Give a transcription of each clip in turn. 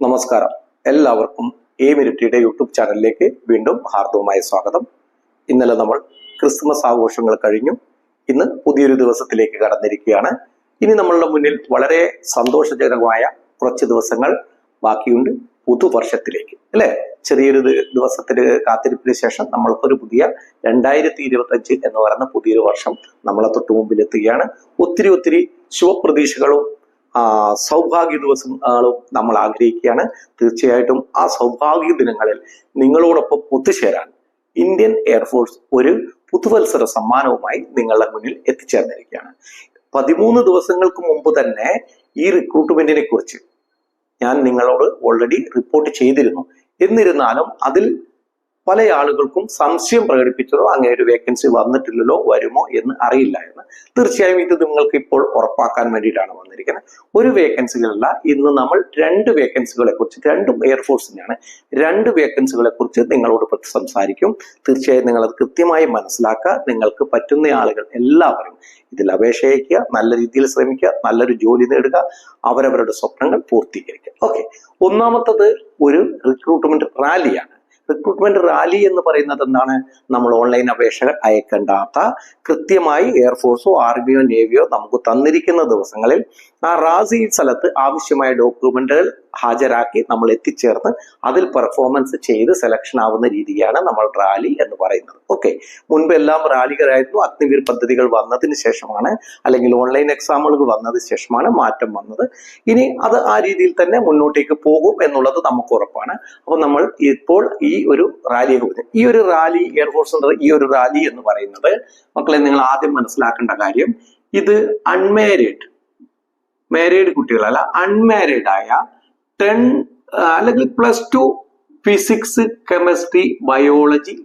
നമസ്കാരം. എല്ലാവർക്കും A മിനിറ്റിയുടെ YouTube ചാനലിലേക്ക് വീണ്ടും ഹാർദവുമായ സ്വാഗതം. ഇന്നലെ നമ്മൾ ക്രിസ്മസ് ആഘോഷങ്ങൾ കഴിഞ്ഞു. ഇന്ന് പുതിയൊരു ദിവസത്തിലേക്ക് കടന്നിരിക്കുകയാണ്. ഇനി നമ്മളുടെ മുന്നിൽ വളരെ സന്തോഷജനകമായ കുറച്ച് ദിവസങ്ങൾ ബാക്കിയുണ്ട് പുതുവർഷത്തിലേക്ക്. അല്ലെ? ചെറിയൊരു ദിവസത്തിൽ കാത്തിരിപ്പിന് ശേഷം നമ്മൾക്കൊരു പുതിയ രണ്ടായിരത്തി ഇരുപത്തി അഞ്ച് എന്ന് പറയുന്ന പുതിയൊരു വർഷം നമ്മളെ തൊട്ട് മുമ്പിൽ എത്തുകയാണ് ഒത്തിരി ഒത്തിരി ശുഭപ്രതീക്ഷകളും സൗഭാഗ്യ ദിവസങ്ങളും നമ്മൾ ആഗ്രഹിക്കുകയാണ്. തീർച്ചയായിട്ടും ആ സൗഭാഗ്യ ദിനങ്ങളിൽ നിങ്ങളോടൊപ്പം ഒത്തുചേരാൻ ഇന്ത്യൻ എയർഫോഴ്സ് ഒരു പുതുവത്സര സമ്മാനവുമായി നിങ്ങളുടെ മുന്നിൽ എത്തിച്ചേർന്നിരിക്കുകയാണ്. പതിമൂന്ന് ദിവസങ്ങൾക്ക് മുമ്പ് തന്നെ ഈ റിക്രൂട്ട്മെന്റിനെ കുറിച്ച് ഞാൻ നിങ്ങളോട് ഓൾറെഡി റിപ്പോർട്ട് ചെയ്തിരുന്നു. എന്നിരുന്നാലും അതിൽ പല ആളുകൾക്കും സംശയം പ്രകടിപ്പിച്ചതോ അങ്ങനെ ഒരു വേക്കൻസി വന്നിട്ടില്ലല്ലോ വരുമോ എന്ന് അറിയില്ല എന്ന്. തീർച്ചയായും ഇത് നിങ്ങൾക്ക് ഇപ്പോൾ ഉറപ്പാക്കാൻ വേണ്ടിയിട്ടാണ് വന്നിരിക്കുന്നത്. ഒരു വേക്കൻസികളല്ല ഇന്ന് നമ്മൾ രണ്ട് വേക്കൻസികളെ കുറിച്ച് രണ്ടും എയർഫോഴ്സിനെയാണ് രണ്ട് വേക്കൻസികളെ കുറിച്ച് നിങ്ങളോട് സംസാരിക്കും. തീർച്ചയായും നിങ്ങൾ അത് കൃത്യമായി മനസ്സിലാക്കുക. നിങ്ങൾക്ക് പറ്റുന്ന ആളുകൾ എല്ലാവരും ഇതിൽ അപേക്ഷ അയക്കുക നല്ല രീതിയിൽ ശ്രമിക്കുക നല്ലൊരു ജോലി നേടുക അവരവരുടെ സ്വപ്നങ്ങൾ പൂർത്തീകരിക്കുക. ഓക്കെ ഒന്നാമത്തത് ഒരു റിക്രൂട്ട്മെന്റ് റാലിയാണ് റിക്രൂട്ട്മെന്റ് റാലി എന്ന് പറയുന്നത് എന്താണ്? നമ്മൾ ഓൺലൈൻ അപേക്ഷകൾ അയക്കേണ്ടാത്ത കൃത്യമായി എയർഫോഴ്സോ ആർമിയോ നേവിയോ നമുക്ക് തന്നിരിക്കുന്ന ദിവസങ്ങളിൽ ആ റാസി സ്ഥലത്ത് ആവശ്യമായ ഡോക്യുമെന്റുകൾ ഹാജരാക്കി നമ്മൾ എത്തിച്ചേർന്ന് അതിൽ പെർഫോമൻസ് ചെയ്ത് സെലക്ഷൻ ആവുന്ന രീതിയാണ് നമ്മൾ റാലി എന്ന് പറയുന്നത്. ഓക്കെ മുൻപ് എല്ലാം റാലികളായിരുന്നു. അഗ്നിവീർ പദ്ധതികൾ വന്നതിന് ശേഷമാണ് അല്ലെങ്കിൽ ഓൺലൈൻ എക്സാമുകൾ വന്നതിന് ശേഷമാണ് മാറ്റം വന്നത്. ഇനി അത് ആ രീതിയിൽ തന്നെ മുന്നോട്ടേക്ക് പോകും എന്നുള്ളത് നമുക്ക് ഉറപ്പാണ്. അപ്പോൾ നമ്മൾ ഇപ്പോൾ ഈ ഒരു റാലിയെ കുറിച്ച് ഈ ഒരു റാലി എയർഫോഴ്സിന്റെ ഈ ഒരു റാലി എന്ന് പറയുന്നത് മക്കളെ നിങ്ങൾ ആദ്യം മനസ്സിലാക്കേണ്ട കാര്യം ഇത് അൺമാരീഡ് മാരീഡ് കുട്ടികളല്ല അൺമാരീഡ് ആയ ടെൻ അല്ലെങ്കിൽ plus two physics chemistry biology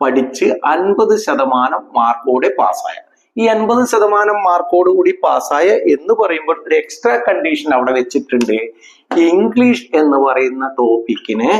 പഠിച്ച് അൻപത് ശതമാനം മാർക്കോടെ പാസ്സായ. ഈ അൻപത് ശതമാനം മാർക്കോട് കൂടി പാസ്സായ എന്ന് പറയുമ്പോൾ ഒരു എക്സ്ട്രാ കണ്ടീഷൻ അവിടെ വെച്ചിട്ടുണ്ട്. ഇംഗ്ലീഷ് എന്ന് പറയുന്ന ടോപ്പിക്കിന്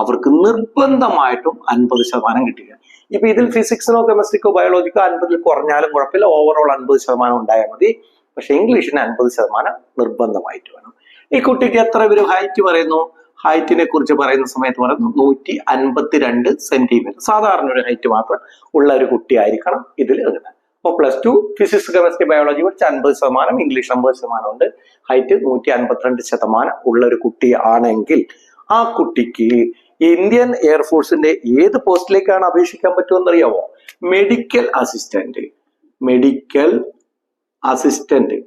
അവർക്ക് നിർബന്ധമായിട്ടും അൻപത് ശതമാനം കിട്ടുക. ഇപ്പൊ ഇതിൽ ഫിസിക്സിനോ കെമിസ്ട്രിക്കോ ബയോളജിക്കോ അൻപതിൽ കുറഞ്ഞാലും കുഴപ്പമില്ല. ഓവറോൾ അൻപത് ശതമാനം ഉണ്ടായാൽ മതി. പക്ഷെ ഇംഗ്ലീഷിന് അൻപത് ശതമാനം നിർബന്ധമായിട്ട് വേണം. ഈ കുട്ടിക്ക് എത്ര പേര് ഹൈറ്റ് പറയുന്നു? ഹൈറ്റിനെ കുറിച്ച് പറയുന്ന സമയത്ത് പറയുന്നു നൂറ്റി അൻപത്തിരണ്ട് സെന്റിമീറ്റർ സാധാരണ ഒരു ഹൈറ്റ് മാത്രം ഉള്ള ഒരു കുട്ടി ആയിരിക്കണം ഇതിൽ എഴുതുന്നത് അപ്പോൾ plus two physics chemistry biology പഠിച്ച് അൻപത് ശതമാനം ഇംഗ്ലീഷ് അമ്പത് ശതമാനം ഉണ്ട്. ഹൈറ്റ് നൂറ്റി അൻപത്തിരണ്ട് ശതമാനം ഉള്ള ഒരു കുട്ടി ആണെങ്കിൽ ആ കുട്ടിക്ക് ഇന്ത്യൻ എയർഫോഴ്സിന്റെ ഏത് പോസ്റ്റിലേക്കാണ് അപേക്ഷിക്കാൻ പറ്റുമെന്നറിയാവോ? മെഡിക്കൽ അസിസ്റ്റന്റ് മെഡിക്കൽ അസിസ്റ്റന്റ്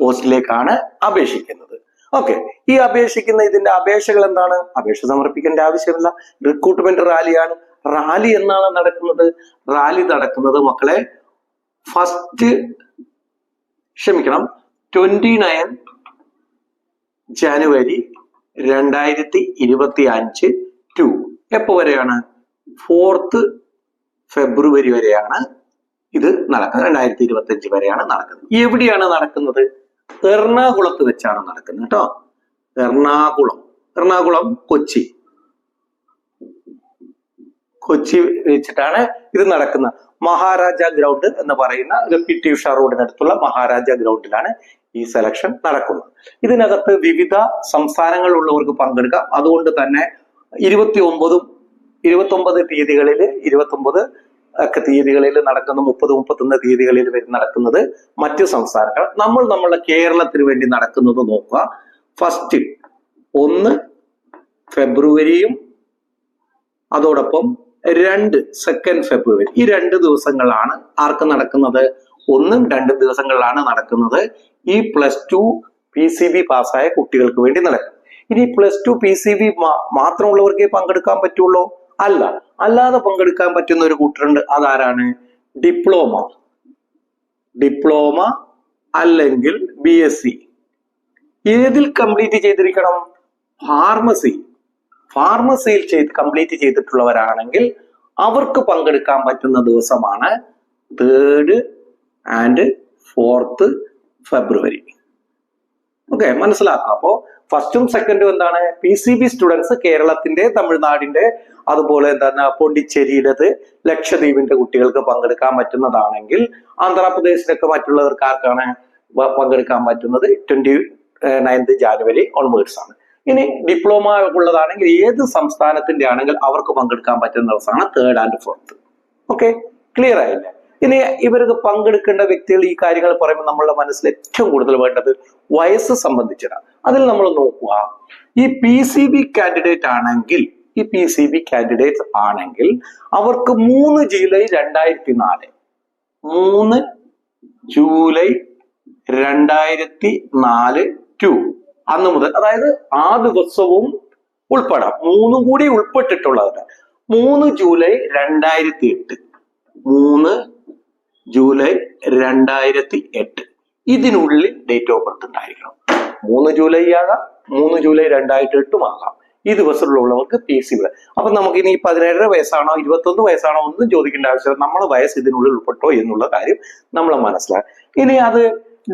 പോസ്റ്റിലേക്കാണ് അപേക്ഷിക്കുന്നത്. ഓക്കെ ഈ അപേക്ഷിക്കുന്ന ഇതിന്റെ അപേക്ഷകൾ എന്താണ്? അപേക്ഷ സമർപ്പിക്കേണ്ട ആവശ്യമില്ല. റിക്രൂട്ട്മെന്റ് റാലിയാണ് റാലി എന്നാണ് നടക്കുന്നത്. റാലി നടക്കുന്നത് മക്കളെ ഫസ്റ്റ് ക്ഷമിക്കണം ട്വന്റി നയൻ ജനുവരി രണ്ടായിരത്തി ഇരുപത്തി അഞ്ച് ടു എപ്പോ വരെയാണ്? ഫോർത്ത് ഫെബ്രുവരി വരെയാണ് ഇത് നടക്കുന്നത് രണ്ടായിരത്തി ഇരുപത്തി വരെയാണ് നടക്കുന്നത്. എവിടെയാണ് നടക്കുന്നത്? എറണാകുളത്ത് വെച്ചാണ് നടക്കുന്നത് കേട്ടോ. എറണാകുളം. എറണാകുളം കൊച്ചി. കൊച്ചി വെച്ചിട്ടാണ് ഇത് നടക്കുന്നത്. മഹാരാജ ഗ്രൗണ്ട് എന്ന് പറയുന്ന പി ടി ഉഷ റോഡിനടുത്തുള്ള മഹാരാജ ഗ്രൗണ്ടിലാണ് ഈ സെലക്ഷൻ നടക്കുന്നത്. ഇതിനകത്ത് വിവിധ സംസ്ഥാനങ്ങളിലുള്ളവർക്ക് പങ്കെടുക്കാം. അതുകൊണ്ട് തന്നെ ഇരുപത്തി ഒമ്പതും ഇരുപത്തി ഒമ്പത് തീയതികളിൽ ഇരുപത്തി ഒമ്പത് ഒക്കെ തീയതികളിൽ നടക്കുന്ന മുപ്പത് മുപ്പത്തൊന്ന് തീയതികളിൽ നടക്കുന്നത് മറ്റു സംസ്ഥാനങ്ങൾ. നമ്മൾ നമ്മളുടെ കേരളത്തിന് വേണ്ടി നടക്കുന്നത് നോക്കുക. ഫസ്റ്റ് ഒന്ന് ഫെബ്രുവരിയും അതോടൊപ്പം രണ്ട് സെക്കൻഡ് ഫെബ്രുവരി ഈ രണ്ട് ദിവസങ്ങളാണ് ആർക്ക് നടക്കുന്നത്? ഒന്നും രണ്ടും ദിവസങ്ങളിലാണ് നടക്കുന്നത്. ഈ plus two P C B പാസ്സായ കുട്ടികൾക്ക് വേണ്ടി നടക്കും. ഇനി plus two P C B മാത്രമുള്ളവർക്കേ പങ്കെടുക്കാൻ പറ്റുള്ളൂ? അല്ല. അല്ലാതെ പങ്കെടുക്കാൻ പറ്റുന്ന ഒരു കൂട്ടരുണ്ട്. അതാരാണ്? ഡിപ്ലോമ. ഡിപ്ലോമ അല്ലെങ്കിൽ ബി എസ് സി ഏതിൽ കംപ്ലീറ്റ് ചെയ്തിരിക്കണം? ഫാർമസി ഫാർമസിയിൽ ചെയ്ത് കംപ്ലീറ്റ് ചെയ്തിട്ടുള്ളവരാണെങ്കിൽ അവർക്ക് പങ്കെടുക്കാൻ പറ്റുന്ന ദിവസമാണ് third and fourth February okay മനസ്സിലാക്കാം. അപ്പോ ഫസ്റ്റും സെക്കൻഡും എന്താണ് പി സി ബി സ്റ്റുഡൻസ് കേരളത്തിന്റെ തമിഴ്നാടിന്റെ അതുപോലെ എന്താണ് പോണ്ടിച്ചേരിയുടേത് ലക്ഷദ്വീപിന്റെ കുട്ടികൾക്ക് പങ്കെടുക്കാൻ പറ്റുന്നതാണെങ്കിൽ ആന്ധ്രാപ്രദേശിലൊക്കെ മറ്റുള്ളവർക്ക് ആർക്കാണ് പങ്കെടുക്കാൻ പറ്റുന്നത്? ട്വന്റി നയൻത് ജാനുവരി ഓൺവേഴ്സ് ആണ്. ഇനി ഡിപ്ലോമ ഉള്ളതാണെങ്കിൽ ഏത് സംസ്ഥാനത്തിന്റെ ആണെങ്കിൽ അവർക്ക് പങ്കെടുക്കാൻ പറ്റുന്ന ദിവസമാണ് third and fourth okay clear ആയില്ലേ? ഇനി ഇവർക്ക് പങ്കെടുക്കേണ്ട വ്യക്തികൾ ഈ കാര്യങ്ങൾ പറയുമ്പോൾ നമ്മളുടെ മനസ്സിൽ ഏറ്റവും കൂടുതൽ വേണ്ടത് വയസ്സ് സംബന്ധിച്ചിട്ടാണ് അതിൽ നമ്മൾ നോക്കുക. ഈ പി സി ബി കാൻഡിഡേറ്റ് ആണെങ്കിൽ ഈ പി സി ബി കാൻഡിഡേറ്റ് ആണെങ്കിൽ അവർക്ക് മൂന്ന് ജൂലൈ രണ്ടായിരത്തി നാല് മൂന്ന് ജൂലൈ രണ്ടായിരത്തി നാല് ടു അന്ന് മുതൽ അതായത് ആ ദിവസവും ഉൾപ്പെടാം മൂന്നും കൂടി ഉൾപ്പെട്ടിട്ടുള്ളതാണ് മൂന്ന് ജൂലൈ രണ്ടായിരത്തി എട്ട് മൂന്ന് ജൂലൈ രണ്ടായിരത്തി എട്ട് ഇതിനുള്ളിൽ ഡേറ്റ് ഓഫ് ബർത്ത് ഉണ്ടായിരിക്കണം. മൂന്ന് ജൂലൈ ആകാം മൂന്ന് ജൂലൈ രണ്ടായിരത്തി എട്ടും ആകാം. ഈ ദിവസത്തിലുള്ളവർക്ക് പി സി അപ്പൊ നമുക്ക് ഇനി പതിനേഴര വയസ്സാണോ ഇരുപത്തൊന്ന് വയസ്സാണോ ഒന്നും ചോദിക്കേണ്ട ആവശ്യമില്ല. നമ്മളെ വയസ്സ് ഇതിനുള്ളിൽ ഉൾപ്പെട്ടോ എന്നുള്ള കാര്യം നമ്മൾ മനസ്സിലാക്കും ഇനി അത്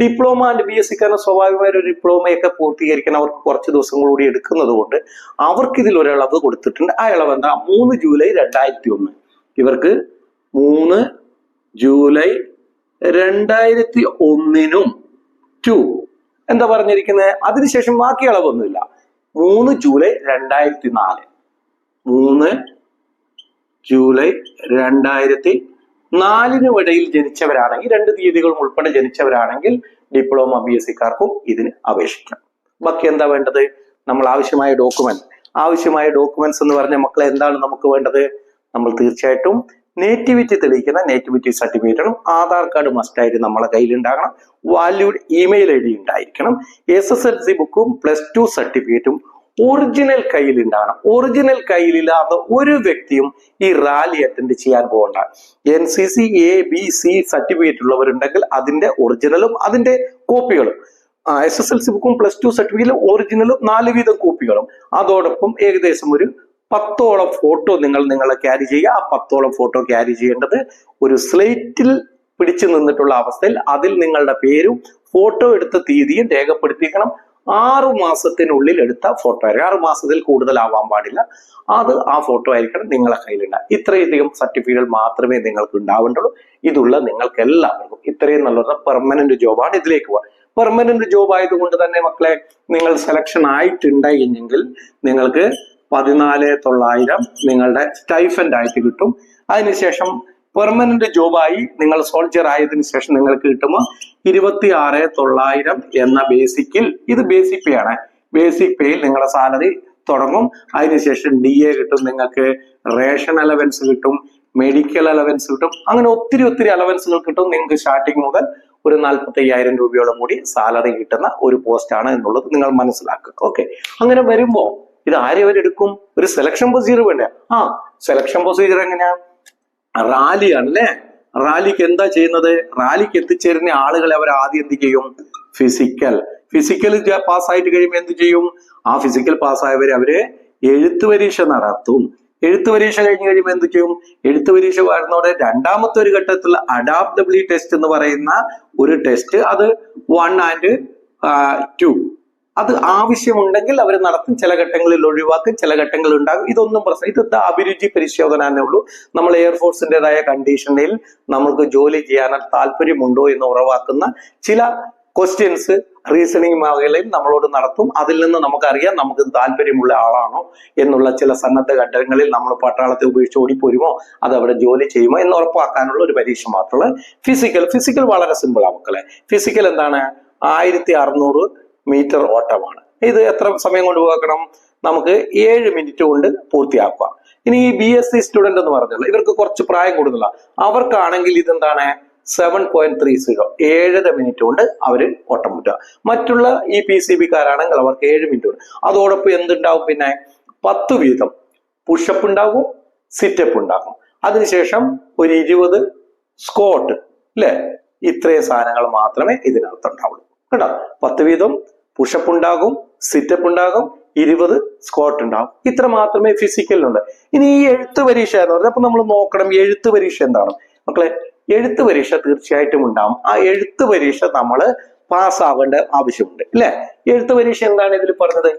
ഡിപ്ലോമ ആൻഡ് ബി എസ് സിക്കാരൻ സ്വാഭാവികമായ ഒരു ഡിപ്ലോമയൊക്കെ പൂർത്തീകരിക്കാൻ അവർക്ക് കുറച്ച് ദിവസം കൂടി എടുക്കുന്നത് കൊണ്ട് അവർക്ക് ഇതിൽ ഒരളവ് കൊടുത്തിട്ടുണ്ട്. ആ ഇളവ് എന്താ? മൂന്ന് ജൂലൈ രണ്ടായിരത്തി ഒന്ന് ഇവർക്ക് മൂന്ന് ജൂലൈ രണ്ടായിരത്തി ഒന്നിനും ടു എന്താ പറഞ്ഞിരിക്കുന്നത് അതിനുശേഷം ബാക്കി ഇളവൊന്നുമില്ല മൂന്ന് ജൂലൈ രണ്ടായിരത്തി നാല് മൂന്ന് ജൂലൈ രണ്ടായിരത്തി നാലിനും ഇടയിൽ ജനിച്ചവരാണെങ്കിൽ രണ്ട് തീയതികളും ഉൾപ്പെടെ ജനിച്ചവരാണെങ്കിൽ ഡിപ്ലോമ ബി എസ് സിക്കാർക്കും ഇതിന് അപേക്ഷിക്കാം. ബാക്കി എന്താ വേണ്ടത്? നമ്മൾ ആവശ്യമായ ഡോക്യുമെന്റ്. ആവശ്യമായ ഡോക്യുമെന്റ്സ് എന്ന് പറഞ്ഞ മക്കളെ എന്താണ് നമുക്ക് വേണ്ടത്? നമ്മൾ തീർച്ചയായിട്ടും നേറ്റിവിറ്റി തെളിയിക്കുന്ന നേറ്റിവിറ്റി സർട്ടിഫിക്കറ്റും ആധാർ കാർഡ് മസ്റ്റായിട്ട് നമ്മളെ കയ്യിൽ ഉണ്ടാകണം വാല്യൂഡ് ഇമെയിൽ ഐ ഡി ഉണ്ടായിരിക്കണം എസ് എസ് എൽ സി ബുക്കും പ്ലസ് ടു സർട്ടിഫിക്കറ്റും ഒറിജിനൽ കയ്യിലുണ്ടാകണം. ഒറിജിനൽ കയ്യിലില്ലാത്ത ഒരു വ്യക്തിയും ഈ റാലി അറ്റൻഡ് ചെയ്യാൻ പോകണ്ട. N C C A B C certificate ഉള്ളവരുണ്ടെങ്കിൽ അതിന്റെ ഒറിജിനലും അതിന്റെ കോപ്പികളും എസ് എസ് എൽ സി ബുക്കും പ്ലസ് ടു സർട്ടിഫിക്കറ്റും ഒറിജിനലും നാല് വീതം കോപ്പികളും അതോടൊപ്പം ഏകദേശം ഒരു പത്തോളം ഫോട്ടോ നിങ്ങൾ നിങ്ങളെ ക്യാരി ചെയ്യുക. ആ പത്തോളം ഫോട്ടോ ക്യാരി ചെയ്യേണ്ടത് ഒരു സ്ലേറ്റിൽ പിടിച്ചു നിന്നിട്ടുള്ള അവസ്ഥയിൽ അതിൽ നിങ്ങളുടെ പേരും ഫോട്ടോ എടുത്ത തീയതിയും രേഖപ്പെടുത്തിക്കണം ആറു മാസത്തിനുള്ളിൽ എടുത്ത ഫോട്ടോ ആയിരിക്കും ആറു മാസത്തിൽ കൂടുതലാവാൻ പാടില്ല. അത് ആ ഫോട്ടോ ആയിരിക്കണം നിങ്ങളെ കയ്യിലുണ്ടാകും ഇത്രയധികം സർട്ടിഫിക്കറ്റുകൾ മാത്രമേ നിങ്ങൾക്ക് ഉണ്ടാവേണ്ടുള്ളൂ ഇതുള്ള നിങ്ങൾക്ക് എല്ലാവർക്കും ഇത്രയും നല്ലൊരു പെർമനന്റ് ജോബാണ് ഇതിലേക്ക് പോകാൻ പെർമനന്റ് ജോബ് ആയതുകൊണ്ട് തന്നെ മക്കളെ നിങ്ങൾ സെലക്ഷൻ ആയിട്ടുണ്ടെങ്കിൽ നിങ്ങൾക്ക് പതിനാല് തൊള്ളായിരം നിങ്ങളുടെ സ്റ്റൈഫൻഡ് ആയിട്ട് കിട്ടും. അതിനുശേഷം പെർമനന്റ് ജോബായി നിങ്ങൾ സോൾജർ ആയതിനു ശേഷം നിങ്ങൾക്ക് കിട്ടുമ്പോൾ ഇരുപത്തി ആറ് തൊള്ളായിരം എന്ന ബേസിക്കിൽ ഇത് ബേസിക് പേ ആണ്. ബേസിക് പേയിൽ നിങ്ങളുടെ സാലറി തുടങ്ങും. അതിനുശേഷം ഡി എ കിട്ടും നിങ്ങൾക്ക് റേഷൻ അലവൻസ് കിട്ടും മെഡിക്കൽ അലവൻസ് കിട്ടും. അങ്ങനെ ഒത്തിരി ഒത്തിരി അലവൻസുകൾ കിട്ടും. നിങ്ങൾക്ക് സ്റ്റാർട്ടിങ് മുതൽ ഒരു നാൽപ്പത്തി അയ്യായിരം രൂപയോളം കൂടി സാലറി കിട്ടുന്ന ഒരു പോസ്റ്റ് ആണ് എന്നുള്ളത് നിങ്ങൾ മനസ്സിലാക്കുക. ഓക്കെ അങ്ങനെ വരുമ്പോ ഇത് ആരെ അവരെടുക്കും ഒരു സെലക്ഷൻ പ്രൊസീജിയർ വേണ്ട? ആ സെലക്ഷൻ പ്രൊസീജിയർ എങ്ങനെയാ? റാലിയാണ് അല്ലേ? റാലിക്ക് എന്താ ചെയ്യുന്നത്? റാലിക്ക് എത്തിച്ചേരുന്ന ആളുകളെ അവർ ആദ്യം എന്ത് ചെയ്യും? ഫിസിക്കൽ ഫിസിക്കൽ പാസ്സായിട്ട് കഴിയുമ്പോൾ എന്ത് ചെയ്യും? ആ ഫിസിക്കൽ പാസ്സായവരെ അവർ എഴുത്ത് പരീക്ഷ നടത്തും. എഴുത്ത് പരീക്ഷ കഴിഞ്ഞ് കഴിയുമ്പോൾ എന്ത് ചെയ്യും? എഴുത്ത് പരീക്ഷ വരുന്നതോടെ രണ്ടാമത്തെ ഒരു ഘട്ടത്തിൽ അഡാപ്റ്റബിലിറ്റി ടെസ്റ്റ് എന്ന് പറയുന്ന ഒരു ടെസ്റ്റ് അത് വൺ ആൻഡ് ടു അത് ആവശ്യമുണ്ടെങ്കിൽ അവർ നടത്തും. ചില ഘട്ടങ്ങളിൽ ഒഴിവാക്കും ചില ഘട്ടങ്ങളിൽ ഉണ്ടാകും. ഇതൊന്നും പ്രശ്നം ഇത് അഭിരുചി പരിശോധന തന്നെ ഉള്ളൂ. നമ്മൾ എയർഫോഴ്സിന്റെതായ കണ്ടീഷനിൽ നമുക്ക് ജോലി ചെയ്യാൻ താല്പര്യമുണ്ടോ എന്ന് ഉറവാക്കുന്ന ചില ക്വസ്റ്റ്യൻസ് റീസണിങ് മേഖലയിൽ നമ്മളോട് നടത്തും. അതിൽ നിന്ന് നമുക്കറിയാം നമുക്ക് താല്പര്യമുള്ള ആളാണോ എന്നുള്ള ചില സന്നദ്ധ ഘട്ടങ്ങളിൽ നമ്മൾ പട്ടാളത്തെ ഉപയോഗിച്ച് ഓടിപ്പോരുമോ അത് അവിടെ ജോലി ചെയ്യുമോ എന്ന് ഉറപ്പാക്കാനുള്ള ഒരു പരീക്ഷ മാത്രമേ ഫിസിക്കൽ ഫിസിക്കൽ വളരെ സിമ്പിൾ ആ മക്കളെ. ഫിസിക്കൽ എന്താണ്? ആയിരത്തി അറുന്നൂറ് മീറ്റർ ഓട്ടമാണ്. ഇത് എത്ര സമയം കൊണ്ട് പോകണം നമുക്ക് ഏഴ് മിനിറ്റ് കൊണ്ട് പൂർത്തിയാക്കുക. ഇനി ഈ ബി എസ് സി സ്റ്റുഡന്റ് എന്ന് പറഞ്ഞല്ലോ ഇവർക്ക് കുറച്ച് പ്രായം കൂടുതലാണ് അവർക്കാണെങ്കിൽ ഇതെന്താണ്? സെവൻ പോയിന്റ് ത്രീ സീറോ ഏഴര മിനിറ്റ് കൊണ്ട് അവർ ഓട്ടം മുറ്റുക മറ്റുള്ള ഈ പി സി ബിക്കാരാണെങ്കിൽ അവർക്ക് ഏഴ് മിനിറ്റ് കൊണ്ട്. അതോടൊപ്പം എന്തുണ്ടാവും പിന്നെ? പത്ത് വീതം പുഷപ്പ് ഉണ്ടാകും സിറ്റപ്പ് ഉണ്ടാകും. അതിനുശേഷം ഒരു ഇരുപത് സ്കോട്ട് അല്ലേ ഇത്രയും സാധനങ്ങൾ മാത്രമേ ഇതിനകത്ത് ഉണ്ടാവുള്ളൂ കേട്ടോ പത്ത് വീതം പുഷപ്പ് ഉണ്ടാകും സിറ്റപ്പ് ഉണ്ടാകും ഇരുപത് സ്കോട്ട് ഉണ്ടാകും. ഇത്ര മാത്രമേ ഫിസിക്കലിനുണ്ട് ഇനി ഈ എഴുത്ത് പരീക്ഷ എന്ന് പറഞ്ഞാൽ അപ്പൊ നമ്മൾ നോക്കണം എഴുത്ത് പരീക്ഷ എന്താണ്. മക്കളെ എഴുത്ത് പരീക്ഷ തീർച്ചയായിട്ടും ഉണ്ടാവും. ആ എഴുത്ത് പരീക്ഷ നമ്മൾ പാസ്സാവേണ്ട ആവശ്യമുണ്ട് അല്ലെ എഴുത്ത് പരീക്ഷ എന്താണ് ഇതിൽ പറഞ്ഞത്?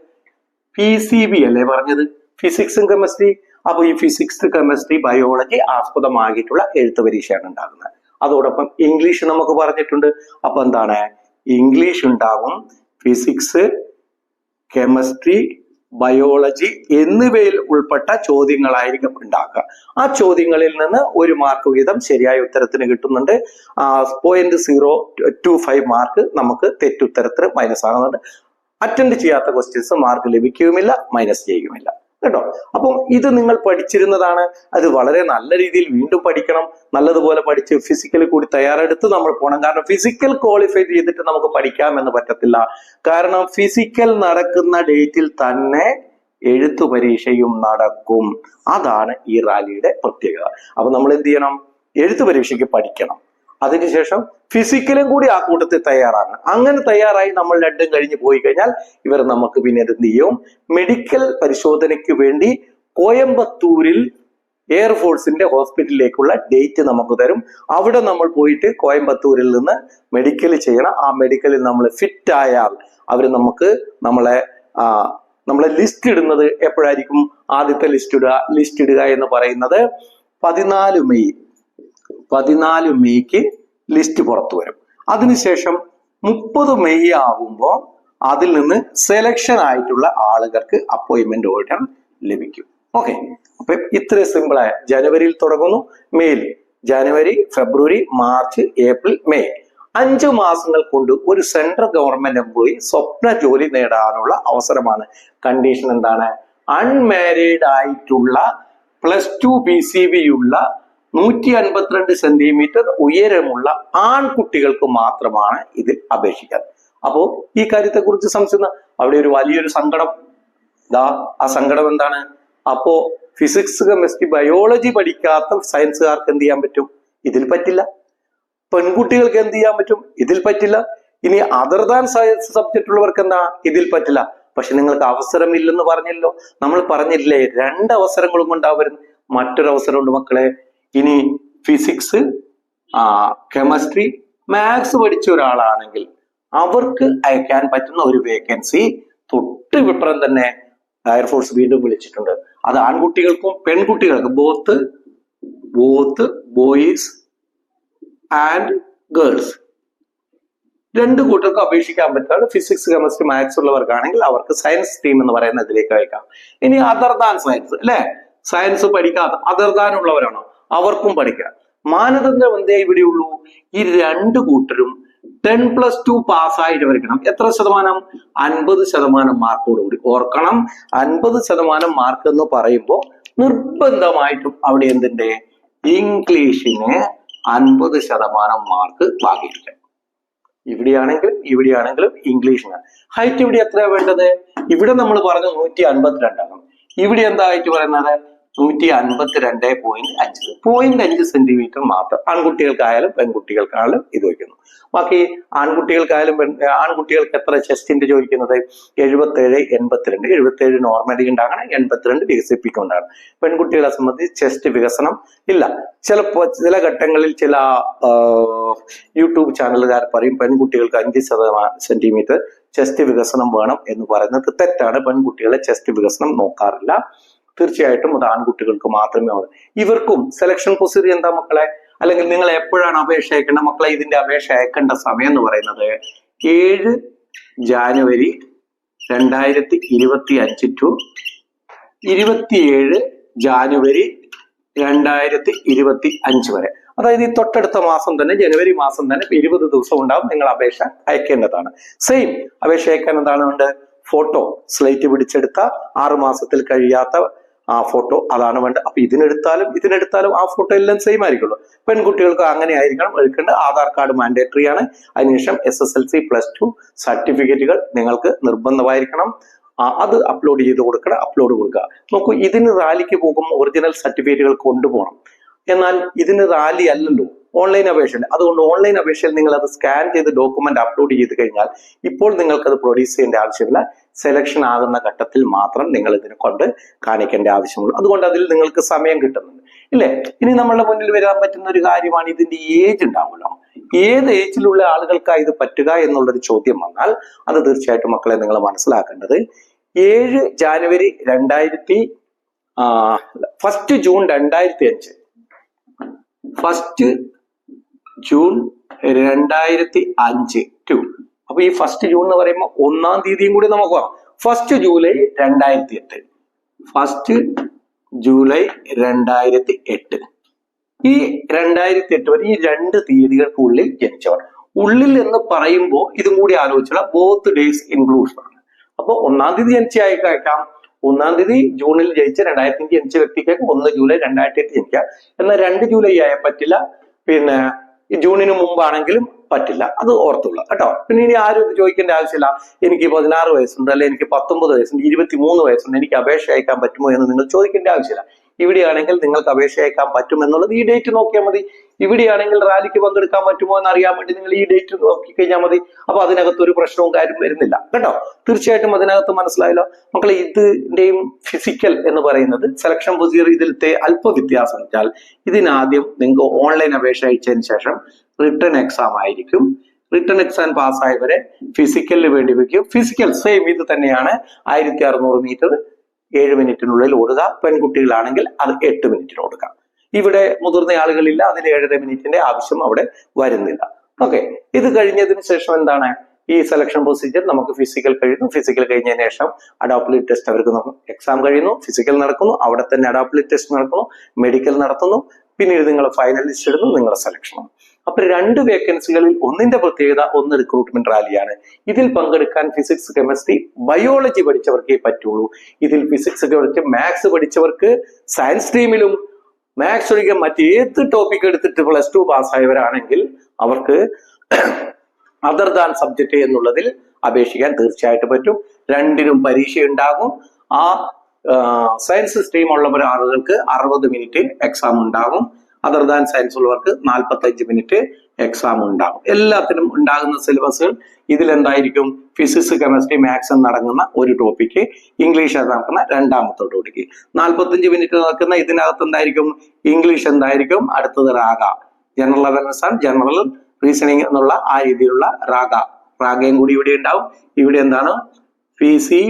പി സി ബി അല്ലേ പറഞ്ഞത്? ഫിസിക്സും കെമിസ്ട്രി അപ്പൊ ഈ ഫിസിക്സ് കെമിസ്ട്രി ബയോളജി ആസ്പദമാക്കിയിട്ടുള്ള എഴുത്ത് പരീക്ഷയാണ് ഉണ്ടാകുന്നത്. അതോടൊപ്പം ഇംഗ്ലീഷ് നമുക്ക് പറഞ്ഞിട്ടുണ്ട്. അപ്പൊ എന്താണ്? ഇംഗ്ലീഷ് ഉണ്ടാകും ഫിസിക്സ് കെമിസ്ട്രി ബയോളജി എന്നിവയിൽ ഉൾപ്പെട്ട ചോദ്യങ്ങളായിരിക്കും ഉണ്ടാക്കുക. ആ ചോദ്യങ്ങളിൽ നിന്ന് ഒരു മാർക്ക് വീതം ശരിയായ ഉത്തരത്തിന് കിട്ടുന്നുണ്ട്. Point zero two five mark നമുക്ക് തെറ്റുത്തരത്തിന് മൈനസ് ആകുന്നുണ്ട്. അറ്റൻഡ് ചെയ്യാത്ത ക്വസ്റ്റ്യൻസ് മാർക്ക് ലഭിക്കുകയുമില്ല മൈനസ് ചെയ്യുകയുമില്ല. കേട്ടോ? അപ്പം ഇത് നിങ്ങൾ പഠിച്ചിരുന്നതാണ്. അത് വളരെ നല്ല രീതിയിൽ വീണ്ടും പഠിക്കണം. നല്ലതുപോലെ പഠിച്ച് ഫിസിക്കലി കൂടി തയ്യാറെടുത്ത് നമ്മൾ പോകണം കാരണം ഫിസിക്കൽ ക്വാളിഫൈ ചെയ്തിട്ട് നമുക്ക് പഠിക്കാമെന്ന് പറ്റത്തില്ല. കാരണം ഫിസിക്കൽ നടക്കുന്ന ഡേറ്റിൽ തന്നെ എഴുത്തു പരീക്ഷയും നടക്കും. അതാണ് ഈ റാലിയുടെ പ്രത്യേകത. അപ്പൊ നമ്മൾ എന്ത് ചെയ്യണം? എഴുത്തു പരീക്ഷയ്ക്ക് പഠിക്കണം. അതിനുശേഷം ഫിസിക്കലും കൂടി ആ കൂട്ടത്തിൽ തയ്യാറാണ്. അങ്ങനെ തയ്യാറായി നമ്മൾ രണ്ടും കഴിഞ്ഞ് പോയി കഴിഞ്ഞാൽ ഇവർ നമുക്ക് പിന്നെ എന്ത് ചെയ്യും? മെഡിക്കൽ പരിശോധനയ്ക്ക് വേണ്ടി കോയമ്പത്തൂരിൽ എയർഫോഴ്സിന്റെ ഹോസ്പിറ്റലിലേക്കുള്ള ഡേറ്റ് നമുക്ക് തരും. അവിടെ നമ്മൾ പോയിട്ട് കോയമ്പത്തൂരിൽ നിന്ന് മെഡിക്കൽ ചെയ്യണം. ആ മെഡിക്കലിൽ നമ്മൾ ഫിറ്റ് ആയാൽ അവർ നമുക്ക് നമ്മളെ നമ്മളെ ലിസ്റ്റ് ഇടുന്നത് എപ്പോഴായിരിക്കും? ആദ്യത്തെ ലിസ്റ്റ് ഇടുക ലിസ്റ്റ് ഇടുക എന്ന് പറയുന്നത് പതിനാല് മെയ്. പതിനാല് മെയ്ക്ക് ലിസ്റ്റ് പുറത്തു വരും. അതിനുശേഷം മുപ്പത് മെയ് ആകുമ്പോൾ അതിൽ നിന്ന് സെലക്ഷൻ ആയിട്ടുള്ള ആളുകൾക്ക് അപ്പോയിന്റ്മെന്റ് ഓർഡർ ലഭിക്കും. ഓക്കെ അപ്പൊ ഇത്ര സിമ്പിളായ ജനുവരിയിൽ തുടങ്ങുന്നു. മെയ്യിൽ ജനുവരി ഫെബ്രുവരി മാർച്ച് ഏപ്രിൽ മെയ്. അഞ്ചു മാസങ്ങൾ കൊണ്ട് ഒരു സെൻട്രൽ ഗവൺമെന്റ് എംപ്ലോയി സ്വപ്ന ജോലി നേടാനുള്ള അവസരമാണ്. കണ്ടീഷൻ എന്താണ്? അൺമാരീഡ് ആയിട്ടുള്ള plus two P C B ഉള്ള നൂറ്റി അൻപത്തിരണ്ട് സെന്റിമീറ്റർ ഉയരമുള്ള ആൺകുട്ടികൾക്ക് മാത്രമാണ് ഇതിൽ അപേക്ഷിക്കാൻ. അപ്പോ ഈ കാര്യത്തെ കുറിച്ച് സംശയം അവിടെ ഒരു വലിയൊരു സങ്കടം. ദാ ആ സങ്കടം എന്താണ്? അപ്പോ ഫിസിക്സ് കെമിസ്ട്രി ബയോളജി പഠിക്കാത്ത സയൻസുകാർക്ക് എന്ത് ചെയ്യാൻ പറ്റും? ഇതിൽ പറ്റില്ല. പെൺകുട്ടികൾക്ക് എന്ത് ചെയ്യാൻ പറ്റും? ഇതിൽ പറ്റില്ല. ഇനി അതർ ദാൻ സയൻസ് സബ്ജക്റ്റ് ഉള്ളവർക്ക് എന്താ? ഇതിൽ പറ്റില്ല. പക്ഷെ നിങ്ങൾക്ക് അവസരമില്ലെന്ന് പറഞ്ഞല്ലോ. നമ്മൾ പറഞ്ഞില്ലേ രണ്ട് അവസരങ്ങളും കൊണ്ടാവരും മറ്റൊരു അവസരമുണ്ട് മക്കളെ. ഇനി ഫിസിക്സ് കെമിസ്ട്രി മാത്സ് പഠിച്ച ഒരാളാണെങ്കിൽ അവർക്ക് അയക്കാൻ പറ്റുന്ന ഒരു വേക്കൻസി തൊട്ട് വിപ്രം തന്നെ എയർഫോഴ്സ് വീണ്ടും വിളിച്ചിട്ടുണ്ട്. അത് ആൺകുട്ടികൾക്കും പെൺകുട്ടികൾക്കും both both boys and girls രണ്ട് കൂട്ടർക്കും അപേക്ഷിക്കാൻ പറ്റാതെ ഫിസിക്സ് കെമിസ്ട്രി മാത്സ് ഉള്ളവർക്കാണെങ്കിൽ അവർക്ക് സയൻസ് ടീം എന്ന് പറയുന്ന ഇതിലേക്ക് അയക്കാം. ഇനി അതർ ദാൻ സയൻസ് അല്ലെ? സയൻസ് പഠിക്കാത്ത അതർ ദാൻ ഉള്ളവരാണോ? അവർക്കും പഠിക്കാം. മാനദണ്ഡം എന്തേ ഇവിടെയുള്ളൂ? ഈ രണ്ട് കൂട്ടരും ടെൻ പ്ലസ് ടു പാസ്സായിട്ട് വരയ്ക്കണം. എത്ര ശതമാനം? അൻപത് ശതമാനം മാർക്കോട് കൂടി. ഓർക്കണം അൻപത് ശതമാനം മാർക്ക് എന്ന് പറയുമ്പോൾ നിർബന്ധമായിട്ടും അവിടെ എന്തിന്റെ ഇംഗ്ലീഷിന് അൻപത് ശതമാനം മാർക്ക് ബാക്കിയിരിക്കണം ഇവിടെയാണെങ്കിലും ഇവിടെയാണെങ്കിലും ഇംഗ്ലീഷിന്. ഹൈറ്റ് ഇവിടെ എത്രയാണ് വേണ്ടത്? ഇവിടെ നമ്മൾ പറഞ്ഞു നൂറ്റി അൻപത്തിരണ്ടാണ്. ഇവിടെ എന്താ ഹൈറ്റ് പറയുന്നത്? നൂറ്റി അൻപത്തിരണ്ട് പോയിന്റ് അഞ്ച് പോയിന്റ് അഞ്ച് സെന്റിമീറ്റർ മാത്രം. ആൺകുട്ടികൾക്കായാലും പെൺകുട്ടികൾക്കായാലും ഇത് വയ്ക്കുന്നു ബാക്കി ആൺകുട്ടികൾക്കായാലും പെൺ ആൺകുട്ടികൾക്ക് എത്ര ചെസ്റ്റിന്റെ ചോദിക്കുന്നത്? എഴുപത്തേഴ് എൺപത്തിരണ്ട്. എഴുപത്തേഴ് നോർമലി ഉണ്ടാകണം എൺപത്തിരണ്ട് വികസിപ്പിക്കൊണ്ടാണ് പെൺകുട്ടികളെ സംബന്ധിച്ച് ചെസ്റ്റ് വികസനം ഇല്ല. ചിലപ്പോ ചില ഘട്ടങ്ങളിൽ ചില യൂട്യൂബ് ചാനലുകാർ പറയും പെൺകുട്ടികൾക്ക് അഞ്ച് ശതമാനം സെന്റിമീറ്റർ ചെസ്റ്റ് വികസനം വേണം എന്ന് പറയുന്നത് തെറ്റാണ്. പെൺകുട്ടികളെ ചെസ്റ്റ് വികസനം നോക്കാറില്ല. തീർച്ചയായിട്ടും അത് ആൺകുട്ടികൾക്ക് മാത്രമേ ഉള്ളൂ. ഇവർക്കും സെലക്ഷൻ പ്രൊസീജിയർ എന്താ മക്കളെ? അല്ലെങ്കിൽ നിങ്ങൾ എപ്പോഴാണ് അപേക്ഷ അയക്കേണ്ടത്? മക്കളെ ഇതിന്റെ അപേക്ഷ അയക്കേണ്ട സമയം എന്ന് പറയുന്നത് ഏഴ് ജാനുവരി രണ്ടായിരത്തി ഇരുപത്തി അഞ്ച് ടു ഇരുപത്തിയേഴ് ജാനുവരി രണ്ടായിരത്തി ഇരുപത്തി അഞ്ച് വരെ. അതായത് ഈ തൊട്ടടുത്ത മാസം തന്നെ ജനുവരി മാസം തന്നെ ഇരുപത് ദിവസം ഉണ്ടാവും നിങ്ങൾ അപേക്ഷ അയക്കേണ്ടതാണ്. സെയിം അപേക്ഷ അയക്കാൻ എന്താണ് ഫോട്ടോ സ്ലേറ്റ് പിടിച്ചെടുത്ത ആറ് മാസത്തിൽ കഴിയാത്ത ആ ഫോട്ടോ അതാണ് വേണ്ടത്. അപ്പൊ ഇതിനെടുത്താലും ഇതിനെടുത്താലും ആ ഫോട്ടോ എല്ലാം സെയിം ആയിരിക്കുള്ളൂ. പെൺകുട്ടികൾക്ക് അങ്ങനെ ആയിരിക്കണം. എടുക്കേണ്ട ആധാർ കാർഡ് മാൻഡേറ്ററി ആണ്. അതിനുശേഷം S S L C plus two സർട്ടിഫിക്കറ്റുകൾ നിങ്ങൾക്ക് നിർബന്ധമായിരിക്കണം. അത് അപ്ലോഡ് ചെയ്ത് കൊടുക്കണം. അപ്ലോഡ് കൊടുക്കുക. നോക്കൂ ഇതിന് റാലിക്ക് പോകുമ്പോൾ ഒറിജിനൽ സർട്ടിഫിക്കറ്റുകൾ കൊണ്ടുപോകണം. എന്നാൽ ഇതിന് റാലി അല്ലല്ലോ. ഓൺലൈൻ അപേക്ഷ അതുകൊണ്ട് ഓൺലൈൻ അപേക്ഷയിൽ നിങ്ങൾ അത് സ്കാൻ ചെയ്ത് ഡോക്യുമെന്റ് അപ്ലോഡ് ചെയ്ത് കഴിഞ്ഞാൽ ഇപ്പോൾ നിങ്ങൾക്ക് അത് പ്രൊഡ്യൂസ് ചെയ്യേണ്ട ആവശ്യമില്ല. സെലക്ഷൻ ആകുന്ന ഘട്ടത്തിൽ മാത്രം നിങ്ങൾ ഇതിനെ കൊണ്ട് കാണിക്കേണ്ട ആവശ്യമുള്ളൂ. അതുകൊണ്ട് അതിൽ നിങ്ങൾക്ക് സമയം കിട്ടുന്നുണ്ട്. ഇല്ലേ? ഇനി നമ്മളുടെ മുന്നിൽ വരാൻ പറ്റുന്ന ഒരു കാര്യമാണ് ഇതിന്റെ ഏജ് ഉണ്ടാവുമല്ലോ. ഏത് ഏജിലുള്ള ആളുകൾക്കാണ് ഇത് പറ്റുക എന്നുള്ളൊരു ചോദ്യം വന്നാൽ അത് തീർച്ചയായിട്ടും മക്കളെ നിങ്ങൾ മനസ്സിലാക്കേണ്ടത് ഏഴ് ജാനുവരി രണ്ടായിരത്തി ഫസ്റ്റ് ജൂൺ രണ്ടായിരത്തി അഞ്ച് ഫസ്റ്റ് ജൂൺ രണ്ടായിരത്തി അഞ്ച് അപ്പൊ ഈ ഫസ്റ്റ് ജൂൺ എന്ന് പറയുമ്പോൾ ഒന്നാം തീയതിയും കൂടി നമുക്ക് ഫസ്റ്റ് ജൂലൈ രണ്ടായിരത്തി എട്ട് ഫസ്റ്റ് ജൂലൈ രണ്ടായിരത്തി എട്ട് ഈ രണ്ടായിരത്തി എട്ട് വരെ ഈ രണ്ട് തീയതികൾക്കുള്ളിൽ ജനിച്ചവർ. ഉള്ളിൽ എന്ന് പറയുമ്പോൾ ഇതും കൂടി ആലോചിച്ചുള്ള ബോത്ത് ഡേയ്സ് ഇൻക്ലൂഷൻ ആണ്. അപ്പൊ ഒന്നാം തീയതി ജനിച്ച അയക്കാം ഒന്നാം തീയതി ജൂണിൽ ജനിച്ച രണ്ടായിരത്തി അഞ്ച് ജനിച്ച വ്യക്തിക്ക് ഒന്ന് ജൂലൈ രണ്ടായിരത്തി എട്ട് ജനിക്കാം. എന്നാൽ രണ്ട് ജൂലൈ ആയ പറ്റില്ല. പിന്നെ ജൂണിന് മുമ്പാണെങ്കിലും പറ്റില്ല. അത് ഓർത്തുള്ള കേട്ടോ? പിന്നെ ഇനി ആരും ഇത് ചോദിക്കേണ്ട ആവശ്യമില്ല. എനിക്ക് പതിനാറ് വയസ്സുണ്ട് അല്ലെ? എനിക്ക് പത്തൊമ്പത് വയസ്സുണ്ട് ഇരുപത്തി മൂന്ന് വയസ്സുണ്ട്. എനിക്ക് അപേക്ഷ അയക്കാൻ പറ്റുമോ എന്ന് നിങ്ങൾ ചോദിക്കേണ്ട ആവശ്യമില്ല. ഇവിടെയാണെങ്കിൽ നിങ്ങൾക്ക് അപേക്ഷ അയക്കാൻ പറ്റും എന്നുള്ളത് ഈ ഡേറ്റ് നോക്കിയാൽ മതി. ഇവിടെയാണെങ്കിൽ റാലിക്ക് പങ്കെടുക്കാൻ പറ്റുമോ എന്ന് അറിയാൻ വേണ്ടി നിങ്ങൾ ഈ ഡേറ്റ് നോക്കി കഴിഞ്ഞാൽ മതി. അപ്പൊ അതിനകത്ത് ഒരു പ്രശ്നവും കാര്യം വരുന്നില്ല. കേട്ടോ? തീർച്ചയായിട്ടും അതിനകത്ത് മനസ്സിലായല്ലോ. മക്കളെ ഇതിന്റെയും ഫിസിക്കൽ എന്ന് പറയുന്നത് സെലക്ഷൻ പ്രൊസീജിയർ ഇതിലത്തെ അല്പ വ്യത്യാസം വെച്ചാൽ ഇതിനാദ്യം നിങ്ങൾക്ക് ഓൺലൈൻ അപേക്ഷ അയച്ചതിന് ശേഷം റിട്ടേൺ എക്സാം ആയിരിക്കും. റിട്ടേൺ എക്സാം പാസ്സായവരെ ഫിസിക്കലിന് വേണ്ടി വയ്ക്കും. ഫിസിക്കൽ സെയിം ഇത് തന്നെയാണ്. ആയിരത്തി അറുന്നൂറ് മീറ്റർ ഏഴ് മിനിറ്റിനുള്ളിൽ ഓടുക. പെൺകുട്ടികളാണെങ്കിൽ അത് എട്ട് മിനിറ്റിന് ഓടുക. ഇവിടെ മുതിർന്ന ആളുകളില്ല. അതിൽ ഏഴര മിനിറ്റിന്റെ ആവശ്യം അവിടെ വരുന്നില്ല. ഓക്കെ ഇത് കഴിഞ്ഞതിന് ശേഷം എന്താണ്? ഈ സെലക്ഷൻ പ്രൊസീജിയർ നമുക്ക് ഫിസിക്കൽ കഴിയുന്നു. ഫിസിക്കൽ കഴിഞ്ഞതിന് ശേഷം അഡോപ്ലിക് ടെസ്റ്റ് അവർക്ക് എക്സാം കഴിയുന്നു. ഫിസിക്കൽ നടക്കുന്നു. അവിടെ തന്നെ അഡോപ്ലിക് ടെസ്റ്റ് നടക്കുന്നു. മെഡിക്കൽ നടത്തുന്നു. പിന്നീട് നിങ്ങൾ ഫൈനലിസ്റ്റ് ലിസ്റ്റ് ഇടുന്നു നിങ്ങളുടെ സെലക്ഷൻ അപ്പൊ രണ്ട് വേക്കൻസികളിൽ ഒന്നിന്റെ പ്രത്യേകത ഒന്ന് റിക്രൂട്ട്മെന്റ് റാലിയാണ് ഇതിൽ പങ്കെടുക്കാൻ ഫിസിക്സ് കെമിസ്ട്രി ബയോളജി പഠിച്ചവർക്കേ പറ്റുള്ളൂ. ഇതിൽ ഫിസിക്സ് പഠിച്ച് മാത്സ് പഠിച്ചവർക്ക് സയൻസ് സ്ട്രീമിലും മാത്സ് ഒഴികെ മറ്റേത് ടോപ്പിക് എടുത്തിട്ട് പ്ലസ് ടു പാസ്സായവരാണെങ്കിൽ അവർക്ക് അതർ ദാൻ സബ്ജക്റ്റ് എന്നുള്ളതിൽ അപേക്ഷിക്കാൻ തീർച്ചയായിട്ടും പറ്റും. രണ്ടിനും പരീക്ഷ ഉണ്ടാകും ആ സയൻസ് സ്ട്രീം ഉള്ള ആളുകൾക്ക് അറുപത് മിനിറ്റ് എക്സാം ഉണ്ടാകും അതർ ദാൻ സയൻസ് ഉള്ളവർക്ക് നാൽപ്പത്തഞ്ച് മിനിറ്റ് എക്സാം ഉണ്ടാകും എല്ലാത്തിനും ഉണ്ടാകുന്ന സിലബസുകൾ ഇതിലെന്തായിരിക്കും? ഫിസിക്സ് കെമിസ്ട്രി മാത്സ് എന്നടങ്ങുന്ന ഒരു ടോപ്പിക്ക് ഇംഗ്ലീഷ് നടക്കുന്ന രണ്ടാമത്തെ ടോപ്പിക്ക് നാൽപ്പത്തഞ്ച് മിനിറ്റ് നടക്കുന്ന ഇതിനകത്ത് എന്തായിരിക്കും? ഇംഗ്ലീഷ് എന്തായിരിക്കും? അടുത്തത് റാഗ general awareness and general reasoning എന്നുള്ള ആ രീതിയിലുള്ള റാഗ റാഗയും കൂടി ഇവിടെ ഉണ്ടാവും. ഇവിടെ എന്താണ്? P C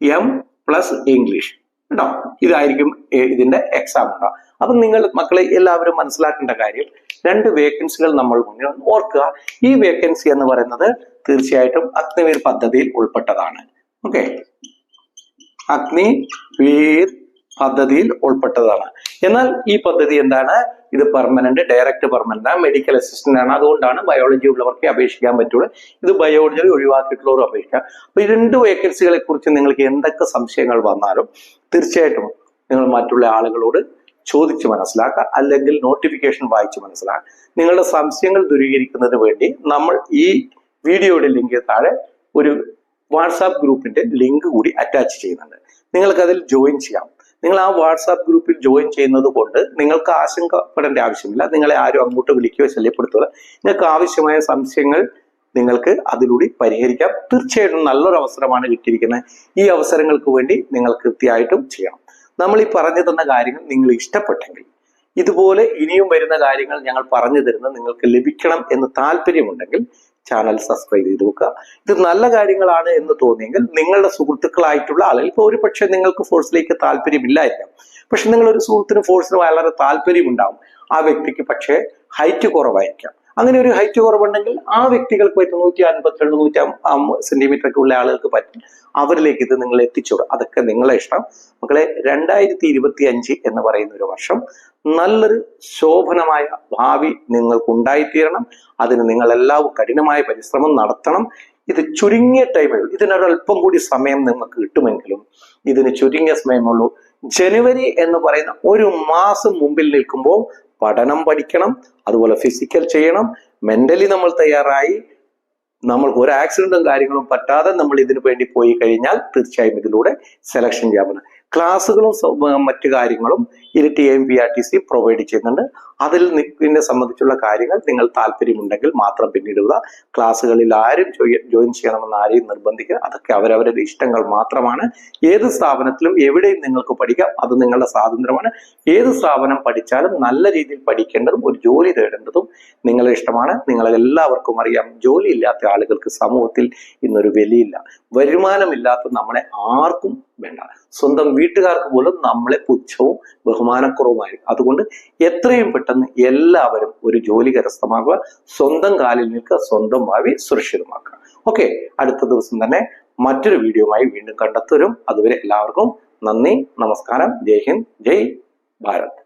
M plus English കേട്ടോ? ഇതായിരിക്കും ഇതിന്റെ എക്സാം ഉണ്ടാവും അപ്പൊ നിങ്ങൾ മക്കളെ എല്ലാവരും മനസ്സിലാക്കേണ്ട കാര്യം രണ്ട് വേക്കൻസികൾ നമ്മൾ മുന്നിൽ ഓർക്കുക. ഈ വേക്കൻസി എന്ന് പറയുന്നത് തീർച്ചയായിട്ടും അഗ്നിവീർ പദ്ധതിയിൽ ഉൾപ്പെട്ടതാണ്. ഓക്കെ അഗ്നി വീർ പദ്ധതിയിൽ ഉൾപ്പെട്ടതാണ്. എന്നാൽ ഈ പദ്ധതി എന്താണ്? ഇത് പെർമനന്റ് ഡയറക്റ്റ് പെർമനന്റ് ആണ് മെഡിക്കൽ അസിസ്റ്റന്റ് ആണ്. അതുകൊണ്ടാണ് ബയോളജി ഉള്ളവർക്ക് അപേക്ഷിക്കാൻ പറ്റുള്ളൂ. ഇത് ബയോളജി ഒഴിവാക്കിയിട്ടുള്ളവർ അപേക്ഷിക്കാം. അപ്പൊ ഈ രണ്ട് വേക്കൻസികളെ കുറിച്ച് നിങ്ങൾക്ക് എന്തൊക്കെ സംശയങ്ങൾ വന്നാലും തീർച്ചയായിട്ടും നിങ്ങൾ മറ്റുള്ള ആളുകളോട് ചോദിച്ച് മനസ്സിലാക്കുക. അല്ലെങ്കിൽ നോട്ടിഫിക്കേഷൻ വായിച്ച് മനസ്സിലാക്കുക. നിങ്ങളുടെ സംശയങ്ങൾ ദൂരീകരിക്കുന്നതിന് വേണ്ടി നമ്മൾ ഈ വീഡിയോയുടെ ലിങ്ക് താഴെ ഒരു വാട്സാപ്പ് ഗ്രൂപ്പിന്റെ ലിങ്ക് കൂടി അറ്റാച്ച് ചെയ്യുന്നുണ്ട്. നിങ്ങൾക്ക് അതിൽ ജോയിൻ ചെയ്യാം. നിങ്ങൾ ആ വാട്സാപ്പ് ഗ്രൂപ്പിൽ ജോയിൻ ചെയ്യുന്നത് കൊണ്ട് നിങ്ങൾക്ക് ആശങ്കപ്പെടേണ്ട ആവശ്യമില്ല. നിങ്ങളെ ആരും അങ്ങോട്ട് വിളിക്കുകയോ ശല്യപ്പെടുത്തുക നിങ്ങൾക്ക് ആവശ്യമായ സംശയങ്ങൾ നിങ്ങൾക്ക് അതിലൂടെ പരിഹരിക്കാം. തീർച്ചയായിട്ടും നല്ലൊരു അവസരമാണ് കിട്ടിയിരിക്കുന്നത്. ഈ അവസരങ്ങൾക്ക് വേണ്ടി നിങ്ങൾ കൃത്യമായിട്ടും ചെയ്യണം. നമ്മൾ ഈ പറഞ്ഞു തന്ന കാര്യങ്ങൾ നിങ്ങൾ ഇഷ്ടപ്പെട്ടെങ്കിൽ ഇതുപോലെ ഇനിയും വരുന്ന കാര്യങ്ങൾ ഞങ്ങൾ പറഞ്ഞു തരുന്നത് നിങ്ങൾക്ക് ലഭിക്കണം എന്ന് താല്പര്യമുണ്ടെങ്കിൽ ചാനൽ സബ്സ്ക്രൈബ് ചെയ്ത് വെക്കുക. ഇത് നല്ല കാര്യങ്ങളാണ് എന്ന് തോന്നിയെങ്കിൽ നിങ്ങളുടെ സുഹൃത്തുക്കളായിട്ടുള്ള ആളുകൾ ഇപ്പോൾ ഒരു പക്ഷേ നിങ്ങൾക്ക് ഫോഴ്സിലേക്ക് താല്പര്യമില്ലായിരിക്കാം. പക്ഷെ നിങ്ങളൊരു സുഹൃത്തിന് ഫോഴ്സിന് വളരെ താല്പര്യമുണ്ടാവും. ആ വ്യക്തിക്ക് പക്ഷേ ഹൈറ്റ് കുറവായിരിക്കാം. അങ്ങനെ ഒരു ഹൈറ്റ് കുറവുണ്ടെങ്കിൽ ആ വ്യക്തികൾക്ക് പറ്റും നൂറ്റി അൻപത്തിരണ്ട് നൂറ്റി സെന്റിമീറ്റർ ഒക്കെ ഉള്ള ആളുകൾക്ക് പറ്റും. അവരിലേക്ക് ഇത് നിങ്ങൾ എത്തിച്ചോളൂ അതൊക്കെ നിങ്ങളെ ഇഷ്ടം. മക്കളെ രണ്ടായിരത്തി ഇരുപത്തി അഞ്ച് എന്ന് പറയുന്ന ഒരു വർഷം നല്ലൊരു ശോഭനമായ ഭാവി നിങ്ങൾക്ക് ഉണ്ടായിത്തീരണം അതിന് നിങ്ങൾ എല്ലാവരും കഠിനമായ പരിശ്രമം നടത്തണം. ഇത് ചുരുങ്ങിയ ടൈമേ ഉള്ളൂ ഇതിനൊരല്പം കൂടി സമയം നിങ്ങൾക്ക് കിട്ടുമെങ്കിലും ഇതിന് ചുരുങ്ങിയ സമയമുള്ളൂ. ജനുവരി എന്ന് പറയുന്ന ഒരു മാസം മുമ്പിൽ നിൽക്കുമ്പോൾ പഠനം പഠിക്കണം അതുപോലെ ഫിസിക്കൽ ചെയ്യണം. മെന്റലി നമ്മൾ തയ്യാറായി. നമ്മൾ ഒരു ആക്സിഡന്റും കാര്യങ്ങളും പറ്റാതെ നമ്മൾ ഇതിനു വേണ്ടി പോയി കഴിഞ്ഞാൽ തീർച്ചയായും ഇതിലൂടെ സെലക്ഷൻ പറ്റും ക്ലാസ്സുകളും മറ്റു കാര്യങ്ങളും ഇരട്ടി M P R T C provide ചെയ്യുന്നുണ്ട്. അതിൽ നിന്നെ സംബന്ധിച്ചുള്ള കാര്യങ്ങൾ നിങ്ങൾ താല്പര്യമുണ്ടെങ്കിൽ മാത്രം പിന്നീടുള്ള ക്ലാസ്സുകളിൽ ആരും ജോയിൻ ചെയ്യണമെന്ന് ആരെയും നിർബന്ധിക്കുക. അതൊക്കെ അവരവരുടെ ഇഷ്ടങ്ങൾ മാത്രമാണ്. ഏത് സ്ഥാപനത്തിലും എവിടെയും നിങ്ങൾക്ക് പഠിക്കാം. അത് നിങ്ങളുടെ സ്വാതന്ത്ര്യമാണ്. ഏത് സ്ഥാപനം പഠിച്ചാലും നല്ല രീതിയിൽ പഠിക്കേണ്ടതും ഒരു ജോലി തേടേണ്ടതും നിങ്ങളുടെ ഇഷ്ടമാണ്. നിങ്ങളെ എല്ലാവർക്കും അറിയാം. ജോലി ഇല്ലാത്ത ആളുകൾക്ക് സമൂഹത്തിൽ ഇന്നൊരു വിലയില്ല. വരുമാനമില്ലാത്ത നമ്മളെ ആർക്കും വേണ്ട. സ്വന്തം വീട്ടുകാർക്ക് പോലും നമ്മളെ പുച്ഛവും ബഹുമാനക്കുറവുമായിരിക്കും. അതുകൊണ്ട് എത്രയും പെട്ടെന്ന് എല്ലാവരും ഒരു ജോലി കരസ്ഥമാക്കുക സ്വന്തം കാലിൽ നിൽക്കുക സ്വന്തം ഭാവി സുരക്ഷിതമാക്കുക. ഓക്കെ അടുത്ത ദിവസം തന്നെ മറ്റൊരു വീഡിയോയുമായി വീണ്ടും കണ്ടെത്തരും അതുവരെ എല്ലാവർക്കും നന്ദി നമസ്കാരം. ജയ് ഹിന്ദ് ജയ് ഭാരത്.